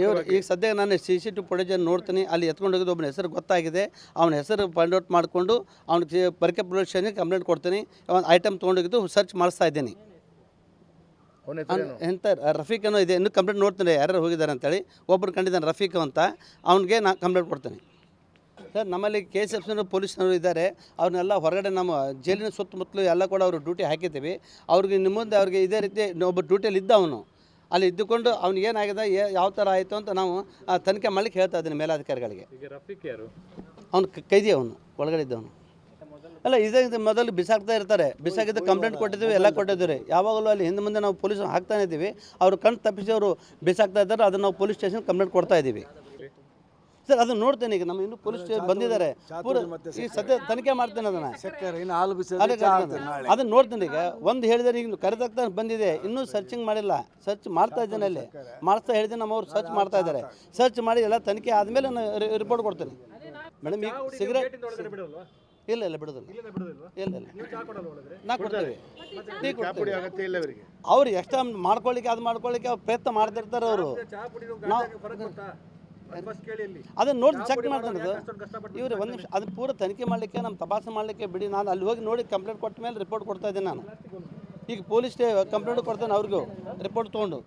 ಇವರು ಈಗ ಸದ್ಯ ನಾನು ಸಿ ಸಿ ಟಿ ಫುಟೇಜನ್ನು ನೋಡ್ತೀನಿ. ಅಲ್ಲಿ ಎತ್ಕೊಂಡು ಹೋಗಿದ್ದು ಒಬ್ಬನ ಹೆಸರು ಗೊತ್ತಾಗಿದೆ. ಅವನ ಹೆಸರು ಫೈಂಡ್ ಔಟ್ ಮಾಡಿಕೊಂಡು ಅವ್ನಿಗೆ ಪರಿಕೆ ಪ್ರೊಡಕ್ಷನ್ಗೆ ಕಂಪ್ಲೇಂಟ್ ಕೊಡ್ತೀನಿ. ಒಂದು ಐಟಮ್ ತೊಗೊಂಡೋಗಿದ್ದು ಸರ್ಚ್ ಮಾಡಿಸ್ತಾ ಇದ್ದೀನಿ. ಅವನ ಎಂತ ರಫೀಕ್ ಅನ್ನೋ ಇದೆ. ಇನ್ನೂ ಕಂಪ್ಲೇಂಟ್ ನೋಡ್ತೀನಿ. ಯಾರ್ಯಾರು ಹೋಗಿದ್ದಾರೆ ಅಂತೇಳಿ. ಒಬ್ಬರು ಕಂಡಿದ್ದಾನೆ ರಫೀಕ್ ಅಂತ. ಅವನಿಗೆ ನಾನು ಕಂಪ್ಲೇಂಟ್ ಕೊಡ್ತೀನಿ. ಸರ್ ನಮ್ಮಲ್ಲಿ ಕೆ ಎಸ್ ಎಫ್ ಪೊಲೀಸ್ನವರು ಇದ್ದಾರೆ. ಅವ್ರನ್ನೆಲ್ಲ ಹೊರಗಡೆ ನಮ್ಮ ಜೈಲಿನ ಸುತ್ತಮುತ್ತಲು ಎಲ್ಲ ಕೂಡ ಅವರು ಡ್ಯೂಟಿ ಹಾಕಿದ್ದೀವಿ. ಅವ್ರಿಗೆ ನಿಮ್ಮ ಮುಂದೆ ಅವ್ರಿಗೆ ಇದೇ ರೀತಿ ಒಬ್ಬ ಡ್ಯೂಟಿಯಲ್ಲಿ ಇದ್ದ ಅವನು. ಅಲ್ಲಿ ಇದ್ದುಕೊಂಡು ಅವ್ನಿಗೆ ಏನಾಗಿದೆ ಯಾವ ಥರ ಆಯಿತು ಅಂತ ನಾವು ಆ, ತನಿಖೆ ಮಾಡ್ಲಿಕ್ಕೆ ಹೇಳ್ತಾ ಇದ್ದೀನಿ ಮೇಲಾಧಿಕಾರಿಗಳಿಗೆ. ಅವ್ನು ಕೈದಿ ಅವನು ಒಳಗಡೆ ಇದ್ದವನು ಅಲ್ಲ ಇದೇ ಮೊದಲು ಬಿಸಾಕ್ತಾ ಇರ್ತಾರೆ. ಬಿಸಾಕಿದ್ದು ಕಂಪ್ಲೇಂಟ್ ಕೊಟ್ಟಿದ್ದೀವಿ ಎಲ್ಲ ಕೊಟ್ಟಿದ್ದೀವಿ ಯಾವಾಗಲೂ ಅಲ್ಲಿ ಹಿಂದೆ ಮುಂದೆ ನಾವು ಪೊಲೀಸ್ ಹಾಕ್ತಾನೆ ಇದ್ದೀವಿ. ಅವರು ಕಣ್ಣು ತಪ್ಪಿಸಿ ಅವರು ಬಿಸಾಕ್ತಾ ಇದ್ದಾರೆ ಅದನ್ನು ನಾವು ಪೊಲೀಸ್ ಸ್ಟೇಷನ್ ಕಂಪ್ಲೇಂಟ್ ಕೊಡ್ತಾ ಇದ್ದೀವಿ. ಸರ್ ಅದನ್ನ ನೋಡ್ತೇನೆ ಈಗ. ನಮ್ಮ ಇನ್ನು ಪೊಲೀಸ್ ಸ್ಟೇಷನ್ ಬಂದಿದ್ದಾರೆ. ಈಗ ಸದ್ಯ ತನಿಖೆ ಮಾಡ್ತೇನೆ ಅದನ್ನ. ಅದನ್ನ ನೋಡ್ತೇನೆ ಈಗ. ಒಂದು ಹೇಳಿದ್ರೆ ಈಗ ಕರೆದಾಗ್ತಾ ಬಂದಿದೆ. ಇನ್ನೂ ಸರ್ಚಿಂಗ್ ಮಾಡಿಲ್ಲ. ಸರ್ಚ್ ಮಾಡ್ತಾ ಇದ್ದೇನೆ ಅಲ್ಲಿ. ಮಾಡ್ತಾ ಹೇಳಿದ್ರೆ ನಮ್ಮವ್ರು ಸರ್ಚ್ ಮಾಡ್ತಾ ಇದ್ದಾರೆ. ಸರ್ಚ್ ಮಾಡಿ ಎಲ್ಲ ತನಿಖೆ ಆದಮೇಲೆ ನಾನು ರಿಪೋರ್ಟ್ ಕೊಡ್ತೇನೆ. ಮೇಡಮ್ ಈಗ ಸಿಗರೇಟ್ ಬಿಡಲ್ವಾ? ಇಲ್ಲ ಇಲ್ಲ ಬಿಡೋದಿಲ್ಲ. ಇಲ್ಲ ಇಲ್ಲ. ನೀವು ನಾ ಕೊಡ್ತೇವೆ. ಟೀ ಕೊಡ್ತೇವೆ. ಅವ್ರು ಎಕ್ಸ್ಟ್ರಾ ಮಾಡ್ಕೊಳ್ಳಿಕ್ಕೆ ಅದು ಮಾಡ್ಕೊಳ್ಳಿಕ್ಕೆ ಅವ್ರು ಪ್ರಯತ್ನ ಮಾಡ್ತಿರ್ತಾರೆ ಅವರು. ಚಾ ಅದನ್ನ ನೋಡಿ ಚೆಕ್ ಮಾಡ್ತಾನೆ ಇವ್ರು ಒಂದು ನಿಮಿಷ ಅದು ಪೂರ ತನಿಖೆ ಮಾಡಲಿಕ್ಕೆ ನಮ್ಮ ತಪಾಸಣೆ ಮಾಡಲಿಕ್ಕೆ ಬಿಡಿ. ನಾನು ಅಲ್ಲಿ ಹೋಗಿ ನೋಡಿ ಕಂಪ್ಲೇಂಟ್ ಕೊಟ್ಟ ಮೇಲೆ ರಿಪೋರ್ಟ್ ಕೊಡ್ತಾ ಇದ್ದೀನಿ ನಾನು. ಈಗ ಪೊಲೀಸ್ ಕಂಪ್ಲೇಂಟ್ ಕೊಡ್ತೇನೆ ಅವ್ರಿಗೂ ರಿಪೋರ್ಟ್ ತೊಗೊಂಡು.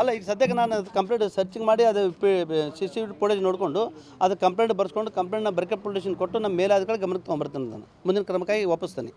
ಅಲ್ಲ ಈಗ ಸದ್ಯಕ್ಕೆ ನಾನು ಅದು ಕಂಪ್ಲೇಂಟ್ ಸರ್ಚಿಂಗ್ ಮಾಡಿ ಅದು ಸಿ ಸಿ ಫುಟೇಜ್ ನೋಡಿಕೊಂಡು ಅದು ಕಂಪ್ಲೇಂಟ್ ಬರ್ಸ್ಕೊಂಡು ಕಂಪ್ಲೇಂಟ್ನ ಬ್ರೇಕಪ್ ಪೊಲೀಸ್ ಕೊಟ್ಟು ನಮ್ಮ ಮೇಲಾಧಿಕಾರಿ ಗಮನಕ್ಕೆ ತೊಗೊಂಬರ್ತೀನಿ ನಾನು. ಮುಂದಿನ ಕ್ರಮಕ್ಕಾಗಿ ವಾಪಸ್ತಾನೆ